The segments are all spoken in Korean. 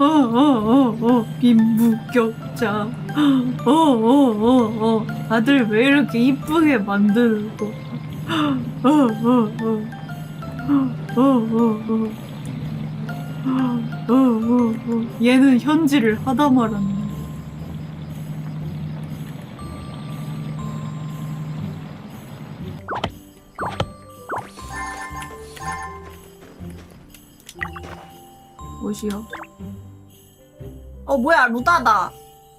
어어어어 빈부격차 어어어어. 다들 왜 이렇게 이쁘게 만들고. 어어어. 어어어. 어어어. 얘는 현질을 하다 말았네. 뭐시여? 어 뭐야 루다다.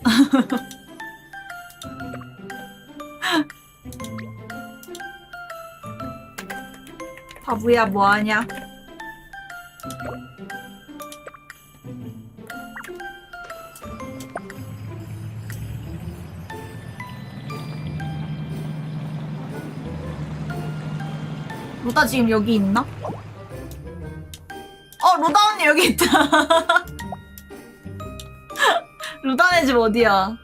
바보야 뭐하냐? 루다 지금 여기 있나? 어 루다 언니 여기 있다. 루다네 집 어디야?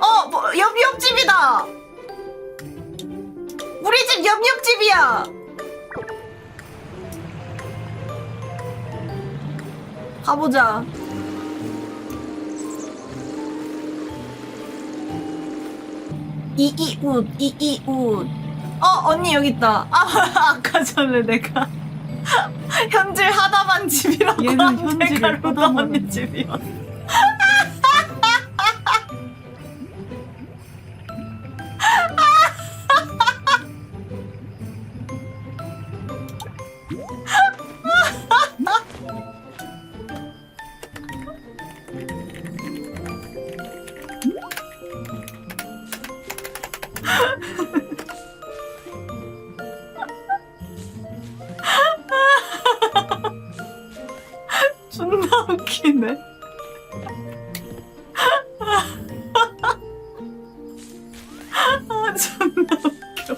어, 뭐, 옆 옆집이다. 우리 집 옆 옆집이야. 가보자. 이이웃 이이웃. 어 언니 여기 있다. 아 아까 전에 내가 현질 하다만 집이라고 얘는 현질을 루다 하다만 언니 하는 집이야. 존나 웃기네. 아, 존나 웃겨.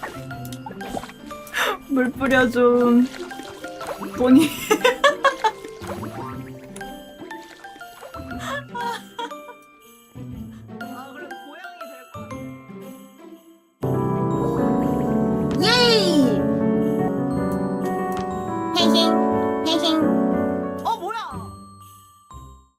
물 뿌려줘. 뭐니? 예이!